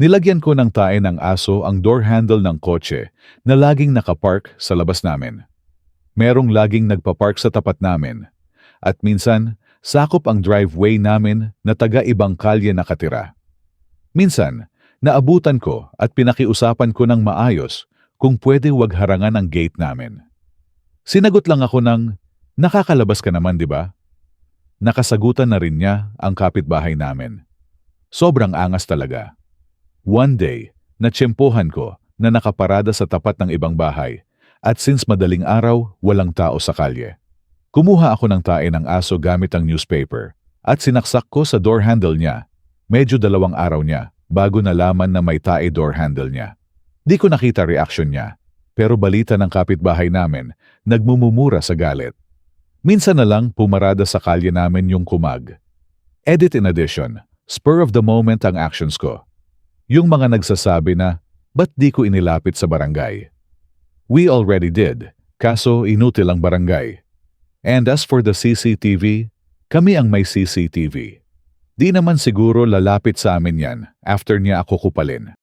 Nilagyan ko ng tae ng aso ang door handle ng kotse na laging nakapark sa labas namin. Merong laging nagpapark sa tapat namin. At minsan, sakop ang driveway namin na taga-ibang kalye nakatira. Minsan, naabutan ko at pinakiusapan ko ng maayos kung pwede wag harangan ang gate namin. Sinagot lang ako ng, nakakalabas ka naman di ba? Nakasagutan na rin niya ang kapitbahay namin. Sobrang angas talaga. One day, natsyempohan ko na nakaparada sa tapat ng ibang bahay at since madaling araw, walang tao sa kalye. Kumuha ako ng tae ng aso gamit ang newspaper at sinaksak ko sa door handle niya. Medyo dalawang araw niya bago nalaman na may tae door handle niya. Di ko nakita reaction niya, pero balita ng kapitbahay namin, nagmumumura sa galit. Minsan na lang pumarada sa kalye namin yung kumag. Edit in addition, spur of the moment ang actions ko. Yung mga nagsasabi na, ba't di ko inilapit sa barangay? We already did, kaso inutil ang barangay. And as for the CCTV, kami ang may CCTV. Di naman siguro lalapit sa amin yan after niya ako kupalin.